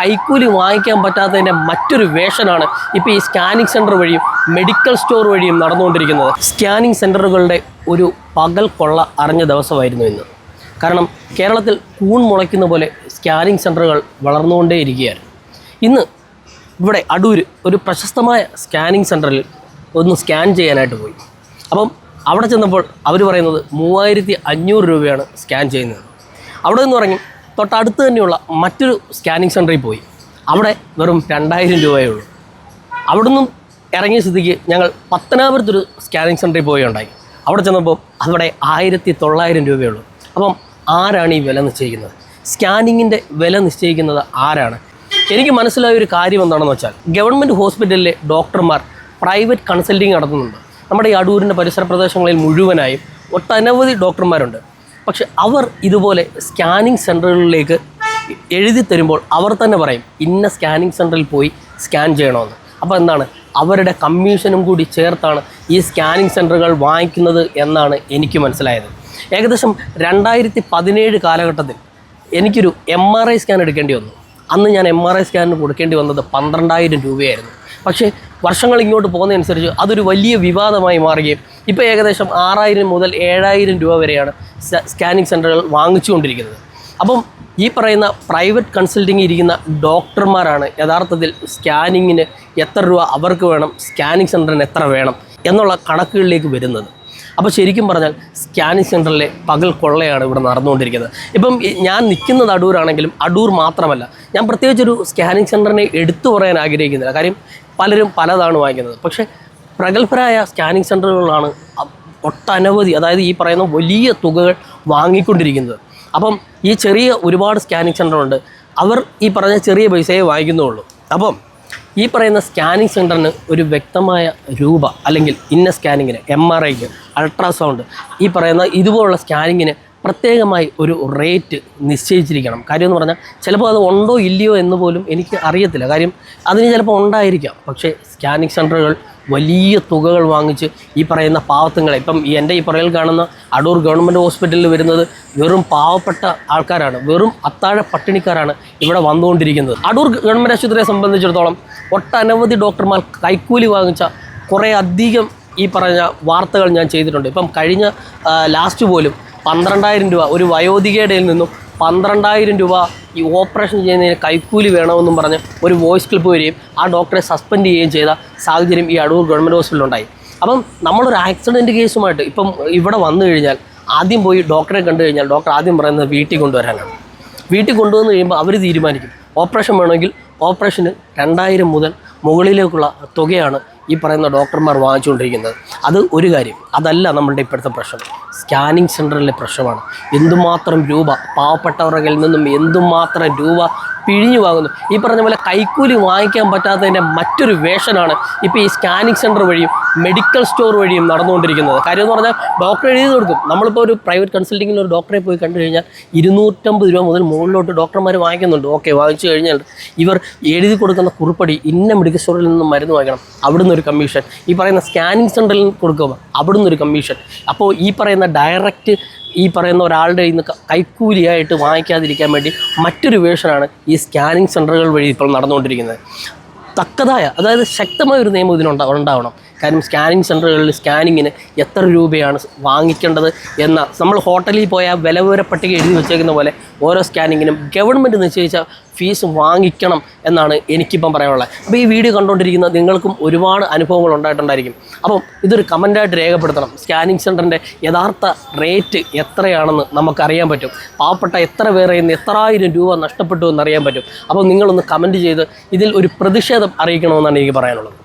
കൈക്കൂലി വാങ്ങിക്കാൻ പറ്റാത്തതിന്റെ മറ്റൊരു വേഷനാണ് ഇപ്പോൾ ഈ സ്കാനിങ് സെന്റർ വഴിയും മെഡിക്കൽ സ്റ്റോർ വഴിയും നടന്നുകൊണ്ടിരിക്കുന്നത്. സ്കാനിങ് സെന്ററുകളുടെ ഒരു പകൽ കൊള്ള അറിഞ്ഞ ദിവസമായിരുന്നു ഇന്ന്. കാരണം കേരളത്തിൽ കൂൺ മുളയ്ക്കുന്ന പോലെ സ്കാനിങ് സെന്ററുകൾ വളർന്നുകൊണ്ടേയിരിക്കുകയാണ്. ഇന്ന് ഇവിടെ അടൂർ ഒരു പ്രശസ്തമായ സ്കാനിങ് സെന്ററിൽ ഒന്ന് സ്കാൻ ചെയ്യാനായിട്ട് പോയി. അപ്പം അവിടെ ചെന്നപ്പോൾ അവർ പറയുന്നത് മൂവായിരത്തി അഞ്ഞൂറ് രൂപയാണ് സ്കാൻ ചെയ്യുന്നത്. അവിടെ നിന്ന് പറഞ്ഞ് തൊട്ടടുത്ത് തന്നെയുള്ള മറ്റൊരു സ്കാനിങ് സെന്ററിൽ പോയി. അവിടെ വെറും രണ്ടായിരം രൂപയേ ഉള്ളൂ. അവിടുന്ന് ഇറങ്ങിയ സ്ഥിതിക്ക് ഞങ്ങൾ പത്തനാപുരത്തൊരു സ്കാനിങ് സെന്ററിൽ ഉണ്ടായി. അവിടെ ചെന്നപ്പോൾ അവിടെ ആയിരത്തി തൊള്ളായിരം രൂപയുള്ളൂ അപ്പം ആരാണ് ഈ വില നിശ്ചയിക്കുന്നത്? സ്കാനിങ്ങിന്റെ വില നിശ്ചയിക്കുന്നത് ആരാണ്? എനിക്ക് മനസ്സിലായ ഒരു കാര്യം എന്താണെന്ന് വെച്ചാൽ ഗവൺമെന്റ് ഹോസ്പിറ്റലിലെ ഡോക്ടർമാർ പ്രൈവറ്റ് കൺസൾട്ടിങ് നടത്തുന്നുണ്ട്. നമ്മുടെ ഈ അടൂരിന്റെ പരിസര പ്രദേശങ്ങളിൽ മുഴുവനായും ഒട്ടനവധി ഡോക്ടർമാരുണ്ട്. പക്ഷെ അവർ ഇതുപോലെ സ്കാനിങ് സെന്ററുകളിലേക്ക് എഴുതി തരുമ്പോൾ അവർ തന്നെ പറയും ഇന്ന സ്കാനിങ് സെന്ററിൽ പോയി സ്കാൻ ചെയ്യണമെന്ന്. അപ്പോൾ എന്താണ്? അവരുടെ കമ്മീഷനും കൂടി ചേർത്താണ് ഈ സ്കാനിങ് സെന്ററുകൾ വാങ്ങിക്കുന്നത് എന്നാണ് എനിക്ക് മനസ്സിലായത്. ഏകദേശം രണ്ടായിരത്തി പതിനേഴ് കാലഘട്ടത്തിൽ എനിക്കൊരു എം ആർ ഐ സ്കാൻ എടുക്കേണ്ടി വന്നു. അന്ന് ഞാൻ എം ആർ ഐ സ്കാനിന് കൊടുക്കേണ്ടി വന്നത് പന്ത്രണ്ടായിരം രൂപയായിരുന്നു. പക്ഷേ വർഷങ്ങൾ ഇങ്ങോട്ട് പോകുന്നതനുസരിച്ച് അതൊരു വലിയ വിവാദമായി മാറുകയും ഇപ്പോൾ ഏകദേശം ആറായിരം മുതൽ ഏഴായിരം രൂപ വരെയാണ് സ്കാനിങ് സെന്ററുകൾ വാങ്ങിച്ചുകൊണ്ടിരിക്കുന്നത്. അപ്പം ഈ പറയുന്ന പ്രൈവറ്റ് കൺസൾട്ടിങ് ഇരിക്കുന്ന ഡോക്ടർമാരാണ് യഥാർത്ഥത്തിൽ സ്കാനിങ്ങിന് എത്ര രൂപ അവർക്ക് വേണം സ്കാനിങ് സെന്ററിന് എത്ര വേണം എന്നുള്ള കണക്കുകളിലേക്ക് വരുന്നത്. അപ്പോൾ ശരിക്കും പറഞ്ഞാൽ സ്കാനിങ് സെന്ററിലെ പകൽ കൊള്ളയാണ് ഇവിടെ നടന്നുകൊണ്ടിരിക്കുന്നത്. ഇപ്പം ഞാൻ നിൽക്കുന്നത് അടൂരാണെങ്കിലും അടൂർ മാത്രമല്ല ഞാൻ പ്രത്യേകിച്ചൊരു സ്കാനിങ് സെന്ററിനെ എടുത്തു പറയാൻ ആഗ്രഹിക്കുന്നില്ല. കാര്യം പലരും പലതാണ് വാങ്ങിക്കുന്നത്. പക്ഷേ പ്രഗത്ഭരായ സ്കാനിങ് സെന്ററുകളാണ് അ- ഒട്ടനവധി അതായത് ഈ പറയുന്ന വലിയ തുകകൾ വാങ്ങിക്കൊണ്ടിരിക്കുന്നത്. അപ്പം ഈ ചെറിയ ഒരുപാട് സ്കാനിങ് സെന്ററുണ്ട് അവർ ഈ പറഞ്ഞ ചെറിയ പൈസയെ വാങ്ങിക്കുന്നുള്ളൂ. അപ്പം ഈ പറയുന്ന സ്കാനിങ് സെന്ററിന് ഒരു വ്യക്തമായ രൂപ അല്ലെങ്കിൽ ഇന്ന സ്കാനിങ്ങിന് എം ആർ ഐക്ക് അൾട്രാസൗണ്ട് ഈ പറയുന്ന ഇതുപോലുള്ള സ്കാനിങ്ങിന് പ്രത്യേകമായി ഒരു റേറ്റ് നിശ്ചയിച്ചിരിക്കണം. കാര്യം എന്ന് പറഞ്ഞാൽ ചിലപ്പോൾ അത് ഉണ്ടോ ഇല്ലയോ എന്ന് പോലും എനിക്ക് അറിയത്തില്ല. കാര്യം അതിന് ചിലപ്പോൾ ഉണ്ടായിരിക്കാം. പക്ഷേ സ്കാനിങ് സെന്ററുകൾ വലിയ തുകകൾ വാങ്ങിച്ച് ഈ പറയുന്ന പാവത്തുങ്ങളെ. ഇപ്പം എന്റെ ഈ പുറയിൽ കാണുന്ന അടൂർ ഗവൺമെന്റ് ഹോസ്പിറ്റലിൽ വരുന്നത് വെറും പാവപ്പെട്ട ആൾക്കാരാണ്. വെറും അത്താഴ പട്ടിണിക്കാരാണ് ഇവിടെ വന്നുകൊണ്ടിരിക്കുന്നത്. അടൂർ ഗവൺമെന്റ് ആശുപത്രിയെ സംബന്ധിച്ചിടത്തോളം ഒട്ടനവധി ഡോക്ടർമാർ കൈക്കൂലി വാങ്ങിച്ച കുറേ അധികം ഈ പറഞ്ഞ വാർത്തകൾ ഞാൻ ചെയ്തിട്ടുണ്ട്. ഇപ്പം കഴിഞ്ഞ ലാസ്റ്റ് പോലും പന്ത്രണ്ടായിരം രൂപ ഒരു വയോധികയുടെ നിന്നും പന്ത്രണ്ടായിരം രൂപ ഈ ഓപ്പറേഷൻ ചെയ്യുന്നതിന് കൈക്കൂലി വേണമെന്നും പറഞ്ഞ് ഒരു വോയിസ് ക്ലിപ്പ് വരികയും ആ ഡോക്ടറെ സസ്പെൻഡ് ചെയ്യുകയും ചെയ്ത സാഹചര്യം ഈ അടൂർ ഗവൺമെന്റ് ഹോസ്പിറ്റലിലുണ്ടായി. അപ്പം നമ്മളൊരു ആക്സിഡന്റ് കേസുമായിട്ട് ഇപ്പം ഇവിടെ വന്നു കഴിഞ്ഞാൽ ആദ്യം പോയി ഡോക്ടറെ കണ്ടു കഴിഞ്ഞാൽ ഡോക്ടർ ആദ്യം പറയുന്നത് വീട്ടിൽ കൊണ്ടുവരാനാണ്. വീട്ടിൽ കൊണ്ടുവന്ന് കഴിയുമ്പോൾ അവർ തീരുമാനിക്കും. ഓപ്പറേഷൻ വേണമെങ്കിൽ ഓപ്പറേഷന് രണ്ടായിരം മുതൽ മുകളിലേക്കുള്ള തുകയാണ് ഈ പറയുന്ന ഡോക്ടർമാർ വാങ്ങിച്ചുകൊണ്ടിരിക്കുന്നത്. അത് ഒരു കാര്യം. അതല്ല നമ്മളുടെ ഇപ്പോഴത്തെ പ്രശ്നം. സ്കാനിങ് സെന്ററിലെ പ്രശ്നമാണ്. എന്തുമാത്രം രൂപ പാവപ്പെട്ടവരുടെ കയ്യിൽ നിന്നും എന്തുമാത്രം രൂപ പിഴിഞ്ഞു വാങ്ങുന്നു. ഈ പറഞ്ഞ പോലെ കൈക്കൂലി വാങ്ങിക്കാൻ പറ്റാത്തതിന്റെ മറ്റൊരു വേഷനാണ് ഇപ്പോൾ ഈ സ്കാനിങ് സെന്റർ വഴിയും മെഡിക്കൽ സ്റ്റോർ വഴിയും നടന്നുകൊണ്ടിരിക്കുന്നത്. കാര്യം എന്ന് പറഞ്ഞാൽ ഡോക്ടർ എഴുതി കൊടുക്കും. നമ്മളിപ്പോൾ ഒരു പ്രൈവറ്റ് കൺസൾട്ടിങ്ങിൽ ഒരു ഡോക്ടറെ പോയി കണ്ടു കഴിഞ്ഞാൽ ഇരുന്നൂറ്റമ്പത് രൂപ മുതൽ മുകളിലോട്ട് ഡോക്ടർമാർ വാങ്ങിക്കുന്നുണ്ട്. ഓക്കെ വാങ്ങിച്ചു കഴിഞ്ഞാൽ ഇവർ എഴുതി കൊടുക്കുന്ന കുറിപ്പടി ഇന്ന മെഡിക്കൽ സ്റ്റോറിൽ നിന്നും മരുന്ന് വാങ്ങിക്കണം. അവിടുന്ന് ഒരു കമ്മീഷൻ ഈ പറയുന്ന സ്കാനിങ് സെന്ററിൽ കൊടുക്കുക. അവിടുന്ന് ഒരു കമ്മീഷൻ അപ്പോൾ ഈ പറയുന്ന ഡയറക്റ്റ് ഈ പറയുന്ന ഒരാളുടെ ഇന്ന് കൈക്കൂലിയായിട്ട് വാങ്ങിക്കാതിരിക്കാൻ വേണ്ടി മറ്റൊരു വേഷനാണ് ഈ സ്കാനിങ് സെന്ററുകൾ വഴി ഇപ്പോൾ നടന്നുകൊണ്ടിരിക്കുന്നത്. തക്കതായ അതായത് ശക്തമായ ഒരു നിയമം ഇതിനുണ്ടാ ഉണ്ടാവണം. കാര്യം സ്കാനിങ് സെന്ററുകളിൽ സ്കാനിങ്ങിന് എത്ര രൂപയാണ് വാങ്ങിക്കേണ്ടത് എന്ന നമ്മൾ ഹോട്ടലിൽ പോയാൽ വില വിവര പട്ടിക എഴുതി വെച്ചേക്കുന്ന പോലെ ഓരോ സ്കാനിങ്ങിനും ഗവൺമെന്റ് നിശ്ചയിച്ച ഫീസ് വാങ്ങിക്കണം എന്നാണ് എനിക്കിപ്പം പറയാനുള്ളത്. അപ്പോൾ ഈ വീഡിയോ കണ്ടുകൊണ്ടിരിക്കുന്ന നിങ്ങൾക്കും ഒരുപാട് അനുഭവങ്ങൾ ഉണ്ടായിട്ടുണ്ടായിരിക്കും. അപ്പം ഇതൊരു കമന്റായിട്ട് രേഖപ്പെടുത്തണം. സ്കാനിങ് സെന്ററിന്റെ യഥാർത്ഥ റേറ്റ് എത്രയാണെന്ന് നമുക്കറിയാൻ പറ്റും. പാവപ്പെട്ട എത്ര പേരെ ഇന്ന് എത്രായിരം രൂപ നഷ്ടപ്പെട്ടു എന്നറിയാൻ പറ്റും. അപ്പോൾ നിങ്ങളൊന്ന് കമന്റ് ചെയ്ത് ഇതിൽ ഒരു പ്രതിഷേധം അറിയിക്കണമെന്നാണ് എനിക്ക് പറയാനുള്ളത്.